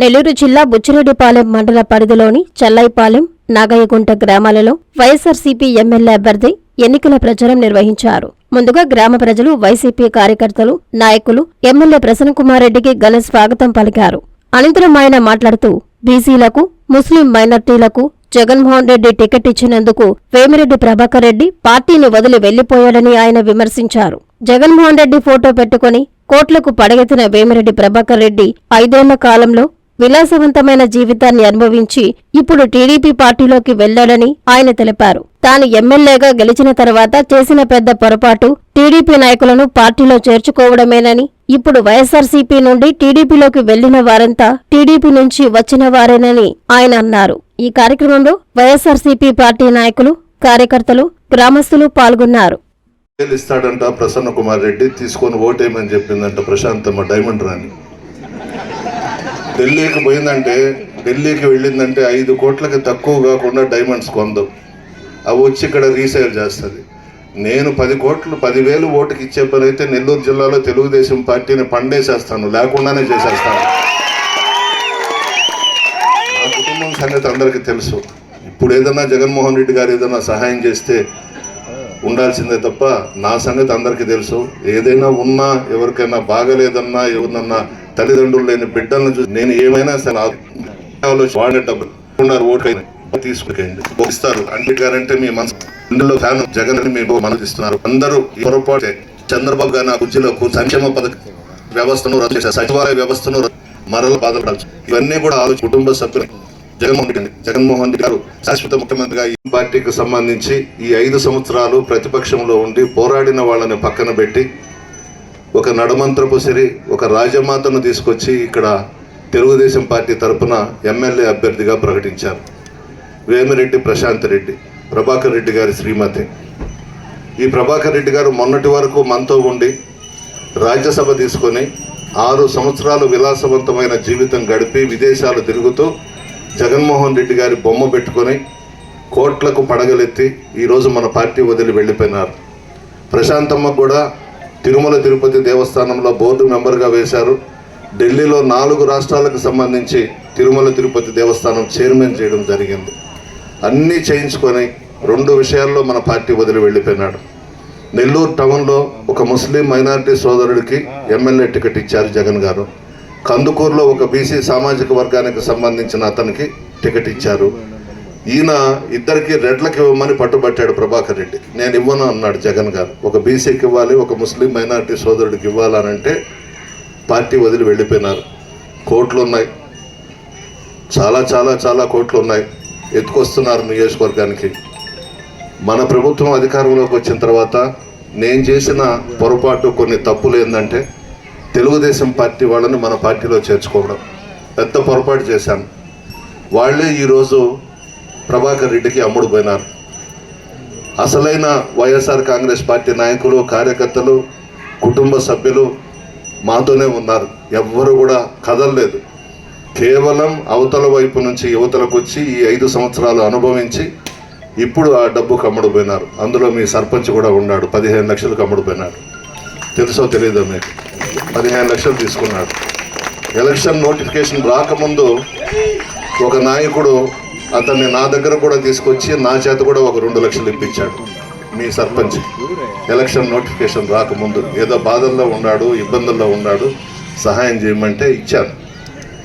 నెల్లూరు జిల్లా బుచ్చిరెడ్డిపాలెం మండల పరిధిలోని చల్లైపాలెం నాగయ్యగుంట గ్రామాలలో వైఎస్ఆర్సీపీ ఎమ్మెల్యే అభ్యర్థి ఎన్నికల ప్రచారం నిర్వహించారు. ముందుగా గ్రామ ప్రజలు వైసీపీ కార్యకర్తలు నాయకులు ఎమ్మెల్యే ప్రసన్నకుమార్ రెడ్డికి ఘన స్వాగతం పలికారు. అనంతరం ఆయన మాట్లాడుతూ బీసీలకు ముస్లిం మైనార్టీలకు జగన్మోహన్ రెడ్డి టికెట్ ఇచ్చినందుకు వేమిరెడ్డి ప్రభాకర్ రెడ్డి పార్టీని వదిలి వెళ్ళిపోయాడని ఆయన విమర్శించారు. జగన్మోహన్ రెడ్డి ఫోటో పెట్టుకుని కోట్లకు పడగెత్తిన వేమిరెడ్డి ప్రభాకర్ రెడ్డి ఐదేళ్ళ కాలంలో విలాసవంతమైన జీవితాన్ని అనుభవించి ఇప్పుడు టీడీపీ పార్టీలోకి వెళ్ళాడని ఆయన తెలిపారు. తాను ఎమ్మెల్యేగా గెలిచిన తర్వాత చేసిన పెద్ద పొరపాటు టీడీపీ నాయకులను పార్టీలో చేర్చుకోవడమేనని ఇప్పుడు వైఎస్ఆర్సీపీ నుండి టీడీపీలోకి వెళ్ళిన వారంతా టీడీపీ నుంచి వచ్చిన వారేనని ఆయన అన్నారు. ఈ కార్యక్రమంలో వైఎస్ఆర్సీపీ పార్టీ నాయకులు కార్యకర్తలు గ్రామస్తులు పాల్గొన్నారు. ఇస్తాడంట ప్రసన్న కుమార్ రెడ్డి తీసుకొని ఓటేయమని చెప్పిందంట ప్రశాంతమ్మ డైమండ్ రాణి. ఢిల్లీకి పోయిందంటే ఢిల్లీకి వెళ్ళిందంటే ఐదు కోట్లకి తక్కువ కాకుండా డైమండ్స్ కొందు. అవి వచ్చి ఇక్కడ రీసేల్ చేస్తుంది. నేను పది కోట్లు పదివేలు ఓటుకి ఇచ్చే పని అయితే నెల్లూరు జిల్లాలో తెలుగుదేశం పార్టీని పండేసేస్తాను లేకుండానే చేసేస్తాను. నా కుటుంబం సంగతి అందరికీ తెలుసు. ఇప్పుడు ఏదన్నా జగన్మోహన్ రెడ్డి గారు ఏదన్నా సహాయం చేస్తే ఉండాల్సిందే తప్ప నా సంగతి అందరికీ తెలుసు. ఏదైనా ఉన్నా ఎవరికైనా బాగలేదన్నా ఎవరినన్నా తల్లిదండ్రులు లేని బిడ్డలను చూసి నేను ఏమైనా సరే వాడే డబ్బులు ఉన్నారు ఓటైనా తీసుకుంటండి ఇస్తారు అంటే గారంటే మీ మనసు. ఇందులో ఫ్యాన్ జగన్ అని మీకు మనసు ఇస్తున్నారు అందరూ పొరపాటే చంద్రబాబు గారి నా కుర్చీలో సంక్షేమ పథక వ్యవస్థను రద్దు చేశారు. సచివాలయ వ్యవస్థను మరల బాధపడాల్సి ఇవన్నీ కూడా ఆలోచి కుటుంబ సభ్యులు జగన్మోహన్ రెడ్డి జగన్మోహన్ రెడ్డి గారు శాశ్వత ముఖ్యమంత్రిగా ఈ పార్టీకి సంబంధించి ఈ ఐదు సంవత్సరాలు ప్రతిపక్షంలో ఉండి పోరాడిన వాళ్ళని పక్కన పెట్టి ఒక నడమంత్రపు సిరి ఒక రాజమాతను తీసుకొచ్చి ఇక్కడ తెలుగుదేశం పార్టీ తరపున ఎమ్మెల్యే అభ్యర్థిగా ప్రకటించారు. వేమిరెడ్డి ప్రశాంత్ రెడ్డి ప్రభాకర్ రెడ్డి గారి శ్రీమతి. ఈ ప్రభాకర్ రెడ్డి గారు మొన్నటి వరకు మనతో ఉండి రాజ్యసభ తీసుకొని ఆరు సంవత్సరాలు విలాసవంతమైన జీవితం గడిపి విదేశాలు తిరుగుతూ జగన్మోహన్ రెడ్డి గారి బొమ్మ పెట్టుకొని కోట్లకు పడగలెత్తి ఈరోజు మన పార్టీ వదిలి వెళ్ళిపోయినారు. ప్రశాంతమ్మ కూడా తిరుమల తిరుపతి దేవస్థానంలో బోర్డు మెంబర్గా వేశారు. ఢిల్లీలో నాలుగు రాష్ట్రాలకు సంబంధించి తిరుమల తిరుపతి దేవస్థానం చైర్మన్ చేయడం జరిగింది. అన్నీ చేయించుకొని రెండు విషయాల్లో మన పార్టీ వదిలి వెళ్ళిపోయినాడు. నెల్లూరు టౌన్లో ఒక ముస్లిం మైనారిటీ సోదరుడికి ఎమ్మెల్యే టికెట్ ఇచ్చారు జగన్ గారు. కందుకూరులో ఒక బీసీ సామాజిక వర్గానికి సంబంధించిన అతనికి టికెట్ ఇచ్చారు. ఈయన ఇద్దరికి రెడ్లకి ఇవ్వమని పట్టుబట్టాడు ప్రభాకర్ రెడ్డి. నేను ఇవ్వను అన్నాడు జగన్ గారు. ఒక బీసీకి ఇవ్వాలి ఒక ముస్లిం మైనారిటీ సోదరుడికి ఇవ్వాలనంటే పార్టీ వదిలి వెళ్ళిపోయినారు. కోట్లు ఉన్నాయి. చాలా చాలా చాలా కోట్లు ఉన్నాయి. ఎత్తుకొస్తున్నారు నియోజకవర్గానికి. మన ప్రభుత్వం అధికారంలోకి వచ్చిన తర్వాత నేను చేసిన పొరపాటు కొన్ని తప్పులు ఏంటంటే తెలుగుదేశం పార్టీ వాళ్ళని మన పార్టీలో చేర్చుకోవడం. పెద్ద పొరపాటు చేశాను. వాళ్ళే ఈరోజు ప్రభాకర్ రెడ్డికి అమ్ముడు పోయినారు అసలైన వైఎస్ఆర్ కాంగ్రెస్ పార్టీ నాయకులు కార్యకర్తలు కుటుంబ సభ్యులు మాతోనే ఉన్నారు. ఎవ్వరు కూడా కదలలేదు. కేవలం అవతల వైపు నుంచి యువతలకు వచ్చి ఈ ఐదు సంవత్సరాలు అనుభవించి ఇప్పుడు ఆ డబ్బు కమ్ముడుపోయినారు అందులో మీ సర్పంచ్ కూడా ఉన్నాడు. పదిహేను లక్షలు కమ్ముడుపోయినాడు తెలుసో తెలియదో మీకు? పదిహేను లక్షలు తీసుకున్నాడు. ఎలక్షన్ నోటిఫికేషన్ రాకముందు ఒక నాయకుడు అతన్ని నా దగ్గర కూడా తీసుకొచ్చి నా చేత కూడా ఒక రెండు లక్షలు ఇప్పించాడు. మీ సర్పంచ్. ఎలక్షన్ నోటిఫికేషన్ రాకముందు ఏదో బాధల్లో ఉన్నాడు ఇబ్బందుల్లో ఉన్నాడు సహాయం చేయమంటే ఇచ్చాను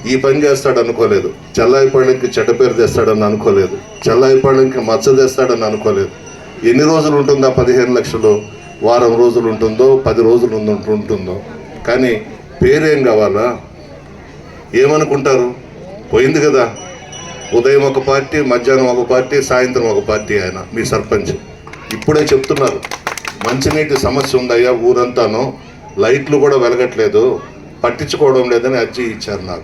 ఈ పని చేస్తాడు అనుకోలేదు. చెల్లాయిపాళ్ళకి చెడ్డ పేరు తెస్తాడని అనుకోలేదు. చెల్లాయిపాళ్ళకి మచ్చ తెస్తాడని అనుకోలేదు. ఎన్ని రోజులు ఉంటుందో పదిహేను లక్షలు? వారం రోజులు ఉంటుందో పది రోజులు ఉంటుందో? కానీ పేరేం కావాలా? ఏమనుకుంటారు? పోయింది కదా. ఉదయం ఒక పార్టీ మధ్యాహ్నం ఒక పార్టీ సాయంత్రం ఒక పార్టీ ఆయన మీ సర్పంచ్. ఇప్పుడే చెప్తున్నారు. మంచినీటి సమస్య ఉందయ్యా ఊరంతాను. లైట్లు కూడా వెలగట్లేదు. పట్టించుకోవడం లేదని అర్జీ ఇచ్చారు నాకు.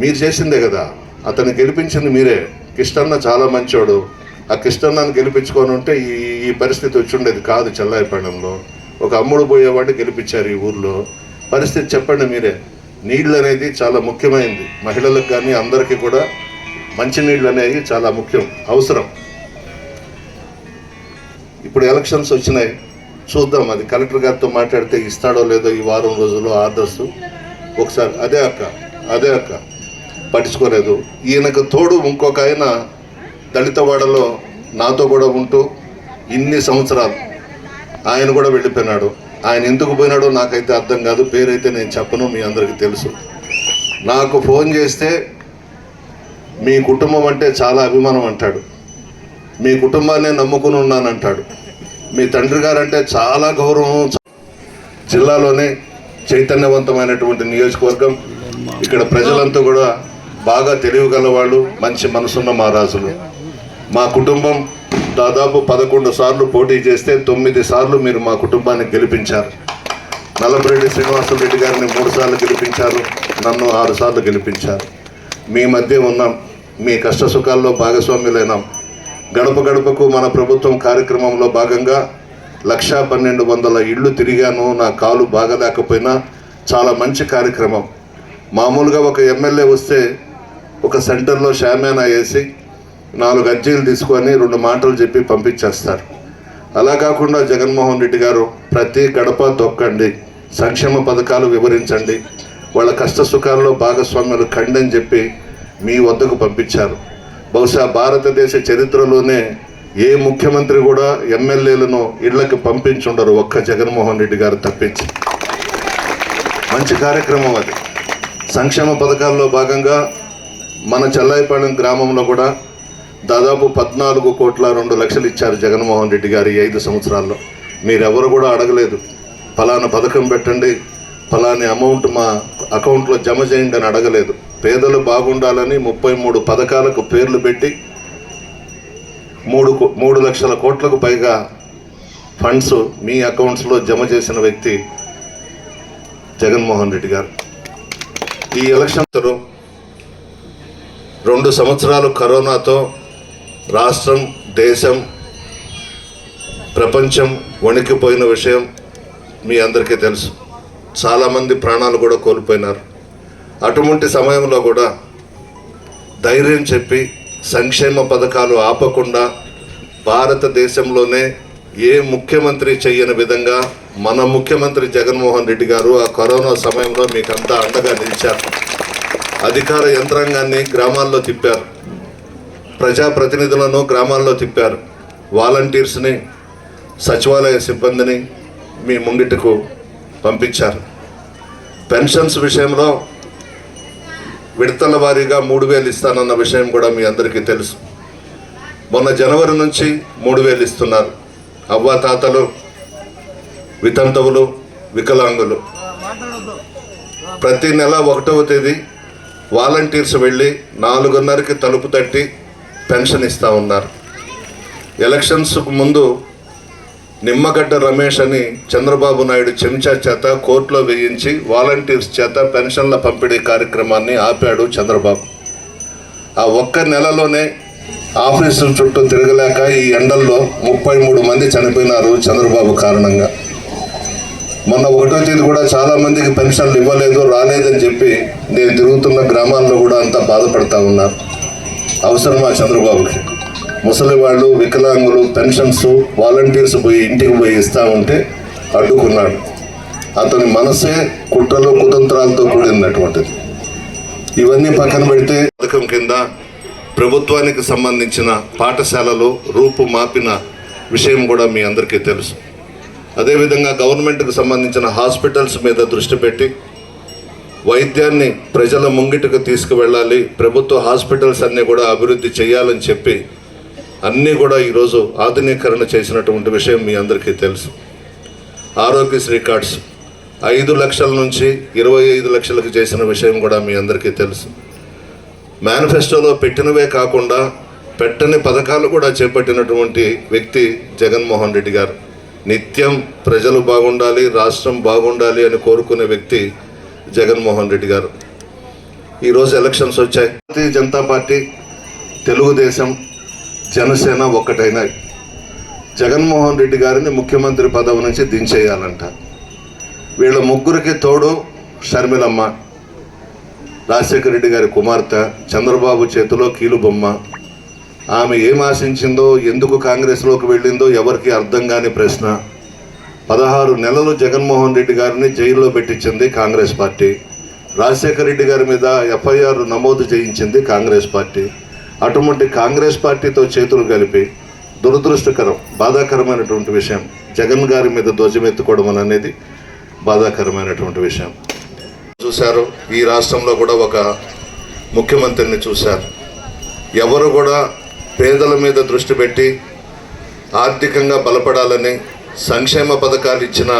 మీరు చేసిందే కదా. అతన్ని గెలిపించింది మీరే. కిష్టన్న చాలా మంచోడు. ఆ కిష్టన్నను గెలిపించుకొని ఉంటే ఈ ఈ పరిస్థితి వచ్చి ఉండేది కాదు చెల్లాయిపట్నంలో ఒక అమ్ముడు పోయేవాడిని గెలిపించారు ఈ ఊర్లో. పరిస్థితి చెప్పండి మీరే. నీళ్ళు అనేది చాలా ముఖ్యమైనది మహిళలకు కానీ అందరికీ కూడా మంచినీళ్ళు అనేవి చాలా ముఖ్యం అవసరం. ఇప్పుడు ఎలక్షన్స్ వచ్చినాయి. చూద్దాం అది కలెక్టర్ గారితో మాట్లాడితే ఇస్తాడో లేదో ఈ వారం రోజుల్లో ఆర్డర్స్ ఒకసారి అదే అక్క అదే అక్క. పట్టించుకోలేదు. ఈయనకు తోడు ఇంకొక ఆయన దళితవాడలో నాతో కూడా ఉంటూ ఇన్ని సంవత్సరాలు ఆయన కూడా వెళ్ళిపోయినాడు. ఆయన ఎందుకు పోయినాడో నాకైతే అర్థం కాదు. పేరైతే నేను చెప్పను మీ అందరికీ తెలుసు. నాకు ఫోన్ చేస్తే మీ కుటుంబం అంటే చాలా అభిమానం అంటాడు. మీ కుటుంబాన్ని నమ్ముకుని ఉన్నానంటాడు. మీ తండ్రి గారంటే చాలా గౌరవం. జిల్లాలోనే చైతన్యవంతమైనటువంటి నియోజకవర్గం. ఇక్కడ ప్రజలంతా కూడా బాగా తెలివిగల వాళ్ళు మంచి మనసున్న మహారాజులు మా కుటుంబం దాదాపు పదకొండు సార్లు పోటీ చేస్తే తొమ్మిది సార్లు మీరు మా కుటుంబాన్ని గెలిపించారు. నల్లపురెడ్డి శ్రీనివాసరెడ్డి గారిని మూడు సార్లు గెలిపించారు. నన్ను ఆరు సార్లు గెలిపించారు. మీ మధ్య ఉన్నాం. మీ కష్ట సుఖాల్లో భాగస్వామ్యులైనాం గడప గడపకు మన ప్రభుత్వం కార్యక్రమంలో భాగంగా లక్షా పన్నెండు వందల ఇళ్ళు తిరిగాను. నా కాలు బాగలేకపోయినా చాలా మంచి కార్యక్రమం. మామూలుగా ఒక ఎమ్మెల్యే వస్తే ఒక సెంటర్లో షామేనా వేసి నాలుగు అర్జీలు తీసుకొని రెండు మాటలు చెప్పి పంపించేస్తారు. అలా కాకుండా జగన్మోహన్ రెడ్డి గారు ప్రతి గడప తొక్కండి సంక్షేమ పథకాలు వివరించండి వాళ్ళ కష్ట సుఖాల్లో భాగస్వామ్యాలు కండి అని చెప్పి మీ వద్దకు పంపించారు. బహుశా భారతదేశ చరిత్రలోనే ఏ ముఖ్యమంత్రి కూడా ఎమ్మెల్యేలను ఇళ్ళకు పంపించుండరు ఒక్క జగన్మోహన్ రెడ్డి గారు తప్పించి. మంచి కార్యక్రమం అది. సంక్షేమ పథకాల్లో భాగంగా మన చెల్లాయిపాలెం గ్రామంలో కూడా దాదాపు పద్నాలుగు కోట్ల రెండు లక్షలు ఇచ్చారు జగన్మోహన్ రెడ్డి గారు ఈ ఐదు సంవత్సరాల్లో. మీరెవరు కూడా అడగలేదు. ఫలానా పథకం పెట్టండి ఫలాని అమౌంట్ మా అకౌంట్లో జమ చేయండి అని అడగలేదు. పేదలు బాగుండాలని ముప్పై మూడు పథకాలకు పేర్లు పెట్టి మూడు మూడు లక్షల కోట్లకు పైగా ఫండ్స్ మీ అకౌంట్స్లో జమ చేసిన వ్యక్తి జగన్మోహన్ రెడ్డి గారు. ఈ ఎలక్షన్ రెండు సంవత్సరాలు కరోనాతో రాష్ట్రం దేశం ప్రపంచం వణికిపోయిన విషయం మీ అందరికీ తెలుసు. చాలామంది ప్రాణాలు కూడా కోల్పోయినారు. అటువంటి సమయంలో కూడా ధైర్యం చెప్పి సంక్షేమ పథకాలు ఆపకుండా భారతదేశంలోనే ఏ ముఖ్యమంత్రి చేయని విధంగా మన ముఖ్యమంత్రి జగన్మోహన్ రెడ్డి గారు ఆ కరోనా సమయంలో మీకంతా అండగా నిలిచారు. అధికార యంత్రాంగాన్ని గ్రామాల్లో తిప్పారు. ప్రజాప్రతినిధులను గ్రామాల్లో తిప్పారు. వాలంటీర్స్ని సచివాలయ సిబ్బందిని మీ ముంగిటకు పంపించారు. పెన్షన్స్ విషయంలో విడతల వారీగా మూడు వేలు ఇస్తానన్న విషయం కూడా మీ అందరికీ తెలుసు. మొన్న జనవరి నుంచి మూడు వేలు ఇస్తున్నారు. అవ్వాతాతలు వితంతవులు వితంతువులు వికలాంగులు. ప్రతి నెల ఒకటవ తేదీ వాలంటీర్స్ వెళ్ళి నాలుగున్నరకి తలుపు తట్టి పెన్షన్ ఇస్తూ ఉన్నారు. ఎలక్షన్స్కు ముందు నిమ్మగడ్డ రమేష్ అని చంద్రబాబు నాయుడు చెంచా చేత కోర్టులో వేయించి వాలంటీర్స్ చేత పెన్షన్ల పంపిణీ కార్యక్రమాన్ని ఆపాడు చంద్రబాబు. ఆ ఒక్క నెలలోనే ఆఫీసు చుట్టూ తిరగలేక ఈ ఎండల్లో ముప్పై మూడు మంది చనిపోయినారు చంద్రబాబు కారణంగా. మొన్న ఒకటో తేదీ కూడా చాలామందికి పెన్షన్లు ఇవ్వలేదు రాలేదని చెప్పి నేను తిరుగుతున్న గ్రామాల్లో కూడా అంతా బాధపడతా ఉన్నారు. అవసరమా చంద్రబాబుకి? ముసలి వాళ్ళు వికలాంగులు పెన్షన్స్ వాలంటీర్స్ పోయి ఇంటికి పోయి ఇస్తామంటే అడ్డుకున్నాడు. అతని మనసే కుట్రలు కుతంత్రాలతో కూడినటువంటిది ఇవన్నీ పక్కన పెడితే పథకం కింద ప్రభుత్వానికి సంబంధించిన పాఠశాలలు రూపు మాపిన విషయం కూడా మీ అందరికీ తెలుసు. అదేవిధంగా గవర్నమెంట్కి సంబంధించిన హాస్పిటల్స్ మీద దృష్టి పెట్టి వైద్యాన్ని ప్రజల ముంగిటకు తీసుకువెళ్ళాలి. ప్రభుత్వ హాస్పిటల్స్ అన్నీ కూడా అభివృద్ధి చేయాలని చెప్పి అన్నీ కూడా ఈరోజు ఆధునీకరణ చేసినటువంటి విషయం మీ అందరికీ తెలుసు. ఆరోగ్యశ్రీ కార్డ్స్ ఐదు లక్షల నుంచి ఇరవై ఐదు లక్షలకు చేసిన విషయం కూడా మీ అందరికీ తెలుసు. మేనిఫెస్టోలో పెట్టినవే కాకుండా పెట్టని పథకాలు కూడా చేపట్టినటువంటి వ్యక్తి జగన్మోహన్ రెడ్డి గారు. నిత్యం ప్రజలు బాగుండాలి రాష్ట్రం బాగుండాలి అని కోరుకునే వ్యక్తి జగన్మోహన్ రెడ్డి గారు. ఈరోజు ఎలక్షన్స్ వచ్చాయి. భారతీయ జనతా పార్టీ తెలుగుదేశం జనసేన ఒక్కటైనాయి. జగన్మోహన్ రెడ్డి గారిని ముఖ్యమంత్రి పదవి నుంచి దించేయాలంట. వీళ్ళ ముగ్గురికి తోడు షర్మిలమ్మ రాజశేఖర రెడ్డి గారి కుమార్తె చంద్రబాబు చేతిలో కీలుబొమ్మ. ఆమె ఏం ఆశించిందో ఎందుకు కాంగ్రెస్లోకి వెళ్ళిందో ఎవరికి అర్థం కాని ప్రశ్న. పదహారు నెలలు జగన్మోహన్ రెడ్డి గారిని జైల్లో పెట్టించింది కాంగ్రెస్ పార్టీ. రాజశేఖర రెడ్డి గారి మీద ఎఫ్ఐఆర్ నమోదు చేయించింది కాంగ్రెస్ పార్టీ. అటువంటి కాంగ్రెస్ పార్టీతో చేతులు కలిపి దురదృష్టకరం బాధాకరమైనటువంటి విషయం జగన్ గారి మీద ధ్వజమెత్తుకోవడం అనేది బాధాకరమైనటువంటి విషయం. చూశారు ఈ రాష్ట్రంలో కూడా ఒక ముఖ్యమంత్రిని చూశారు. ఎవరు కూడా పేదల మీద దృష్టి పెట్టి ఆర్థికంగా బలపడాలని సంక్షేమ పథకాలు ఇచ్చిన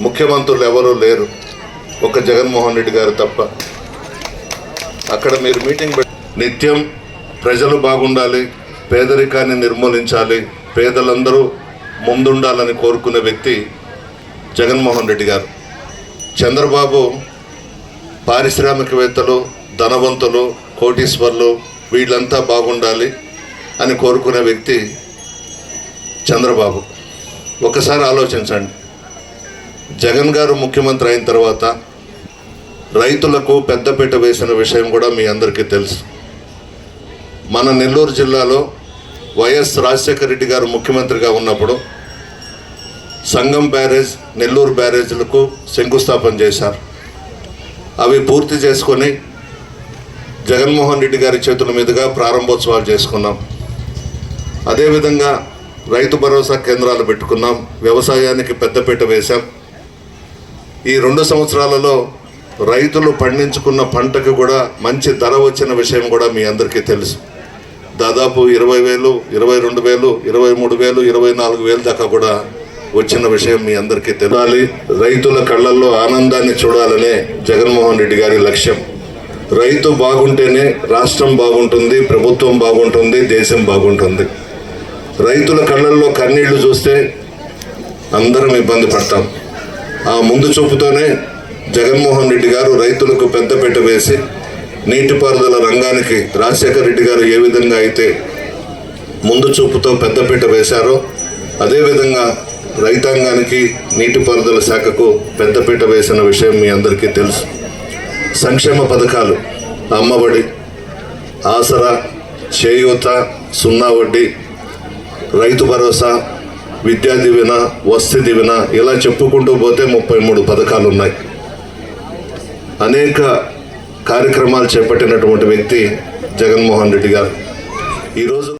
ముఖ్యమంత్రులు ఎవరూ లేరు. ఒక జగన్మోహన్ రెడ్డి గారు తప్ప. అక్కడ మీరు మీటింగ్ నిత్యం ప్రజలు బాగుండాలి పేదరికాన్ని నిర్మూలించాలి పేదలందరూ ముందుండాలని కోరుకునే వ్యక్తి జగన్మోహన్ రెడ్డి గారు. చంద్రబాబు పారిశ్రామికవేత్తలు ధనవంతులు కోటీశ్వర్లు వీళ్ళంతా బాగుండాలి అని కోరుకునే వ్యక్తి చంద్రబాబు. ఒకసారి ఆలోచించండి. జగన్ గారు ముఖ్యమంత్రి అయిన తర్వాత రైతులకు పెద్దపీట వేసిన విషయం కూడా మీ అందరికీ తెలుసు. మన నెల్లూరు జిల్లాలో వైఎస్ రాజశేఖర రెడ్డి గారు ముఖ్యమంత్రిగా ఉన్నప్పుడు సంగం బ్యారేజ్ నెల్లూరు బ్యారేజ్లకు శంకుస్థాపన చేశారు. అవి పూర్తి చేసుకొని జగన్మోహన్ రెడ్డి గారి చేతుల మీదుగా ప్రారంభోత్సవాలు చేసుకున్నాం. అదేవిధంగా రైతు భరోసా కేంద్రాలు పెట్టుకున్నాం వ్యవసాయానికి పెద్దపీట వేశాం. ఈ రెండు సంవత్సరాలలో రైతులు పండించుకున్న పంటకు కూడా మంచి ధర వచ్చిన విషయం కూడా మీ అందరికీ తెలుసు. దాదాపు ఇరవై వేలు ఇరవై రెండు వేలు ఇరవై మూడు వేలు ఇరవై నాలుగు వేలు దాకా కూడా వచ్చిన విషయం మీ అందరికీ తెలియాలి. రైతుల కళ్ళల్లో ఆనందాన్ని చూడాలనే జగన్మోహన్ రెడ్డి గారి లక్ష్యం. రైతు బాగుంటేనే రాష్ట్రం బాగుంటుంది ప్రభుత్వం బాగుంటుంది దేశం బాగుంటుంది. రైతుల కళ్ళల్లో కన్నీళ్ళు చూస్తే అందరం ఇబ్బంది పడతాం. ఆ ముందు చూపుతోనే జగన్మోహన్ రెడ్డి గారు రైతులకు పెద్దపీట వేసి నీటిపారుదల రంగానికి రాజశేఖర రెడ్డి గారు ఏ విధంగా అయితే ముందు చూపుతో పెద్దపీట వేశారో అదేవిధంగా రైతాంగానికి నీటిపారుదల శాఖకు పెద్దపీట వేసిన విషయం మీ అందరికీ తెలుసు. సంక్షేమ పథకాలు అమ్మఒడి ఆసరా చేయూత సున్నా వడ్డీ రైతు భరోసా విద్యా దీవెన వసతి దీవెన ఇలా చెప్పుకుంటూ పోతే ముప్పై మూడు పథకాలు ఉన్నాయి. అనేక కార్యక్రమాలు చేపట్టినటువంటి వ్యక్తి జగన్మోహన్ రెడ్డి గారు. ఈరోజు